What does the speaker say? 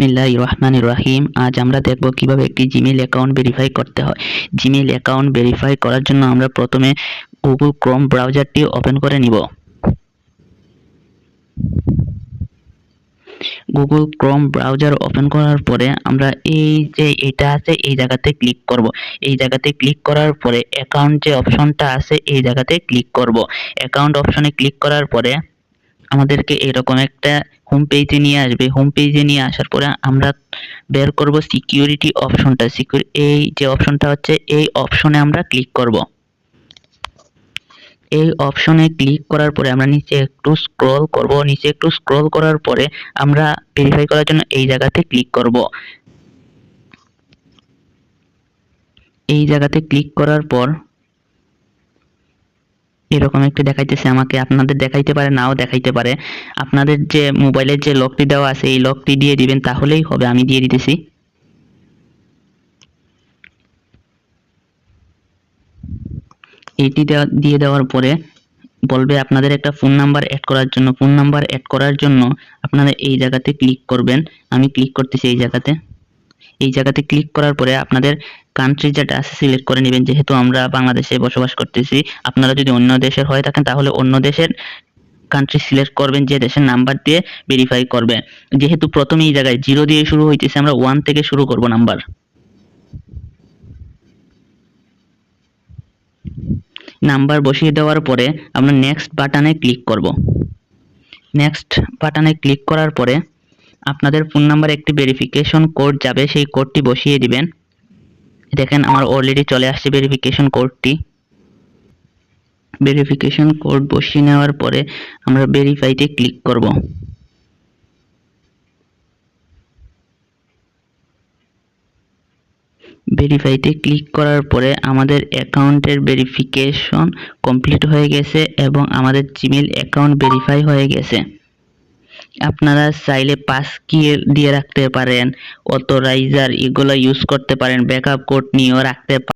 বিসমিল্লাহ রহমান রাহিম আজ আমরা দেখব কীভাবে একটি জিমেইল অ্যাকাউন্ট ভেরিফাই করতে হয়। জিমেইল অ্যাকাউন্ট ভেরিফাই করার জন্য আমরা প্রথমে গুগল ক্রোম ব্রাউজারটি ওপেন করে নিব। গুগল ক্রোম ব্রাউজার ওপেন করার পরে আমরা এই যে এটা আছে, এই জায়গাতে ক্লিক করব। এই জায়গাতে ক্লিক করার পরে অ্যাকাউন্ট যে অপশনটা আছে, এই জায়গাতে ক্লিক করব। অ্যাকাউন্ট অপশনে ক্লিক করার পরে আমাদেরকে এরকম একটা হোম পেজে নিয়ে আসবে। হোম পেজে নিয়ে আসার পরে আমরা বের করব সিকিউরিটি অপশনটা সিকিউর এই যে অপশনটা হচ্ছে, এই অপশনে আমরা ক্লিক করব। এই অপশনে ক্লিক করার পরে আমরা নিচে একটু স্ক্রল করব। নিচে একটু স্ক্রল করার পরে আমরা ভেরিফাই করার জন্য এই জায়গাতে ক্লিক করব। এই জায়গাতে ক্লিক করার পর এরকম একটি দেখাইতেছে, আমাকে আপনাদের দেখাইতে পারে, নাও দেখাইতে পারে। আপনাদের যে মোবাইলের যে লকটি দেওয়া আছে, এই লকটি দিয়ে দিবেন, তাহলেই হবে, আমি দিয়ে দিতেছি। এইটি দিয়ে দেওয়ার পরে বলবে, আপনাদের একটা ফোন নাম্বার অ্যাড করার জন্য। ফোন নাম্বার অ্যাড করার জন্য আপনারা এই জায়গাতে ক্লিক করবেন। আমি ক্লিক করতেছি এই জায়গাতে। এই জায়গাতে ক্লিক করার পরে আপনাদের কান্ট্রি যেটা আছে সিলেক্ট করে নেবেন। যেহেতু আমরা বাংলাদেশে বসবাস করতেছি, আপনারা যদি অন্য দেশের হয়ে থাকেন, তাহলে অন্য দেশের কান্ট্রি সিলেক্ট করবেন, যে দেশের নাম্বার দিয়ে ভেরিফাই করবে যেহেতু প্রথমে এই জায়গায় জিরো দিয়ে শুরু হইতেছে, আমরা ওয়ান থেকে শুরু করব নাম্বার নাম্বার বসিয়ে দেওয়ার পরে আমরা নেক্সট বাটনে ক্লিক করব। নেক্সট বাটনে ক্লিক করার পরে আপনাদের ফোন নাম্বার একটি ভেরিফিকেশন কোড যাবে, সেই কোডটি বসিয়ে দিবেন। দেখেন আমার অলরেডি চলে আসছে ভেরিফিকেশন কোডটি ভেরিফিকেশন কোড বসিয়ে নেওয়ার পরে আমরা ভেরিফাইতে ক্লিক করব। ভেরিফাইতে ক্লিক করার পরে আমাদের অ্যাকাউন্টের ভেরিফিকেশন কমপ্লিট হয়ে গেছে এবং আমাদের জিমেল অ্যাকাউন্ট ভেরিফাই হয়ে গেছে। আপনারা চাইলে পাস কি দিয়ে রাখতে পারেন অথরাইজার এগুলো ইউজ করতে পারেন ব্যাকআপ কোড নিয়েও রাখতে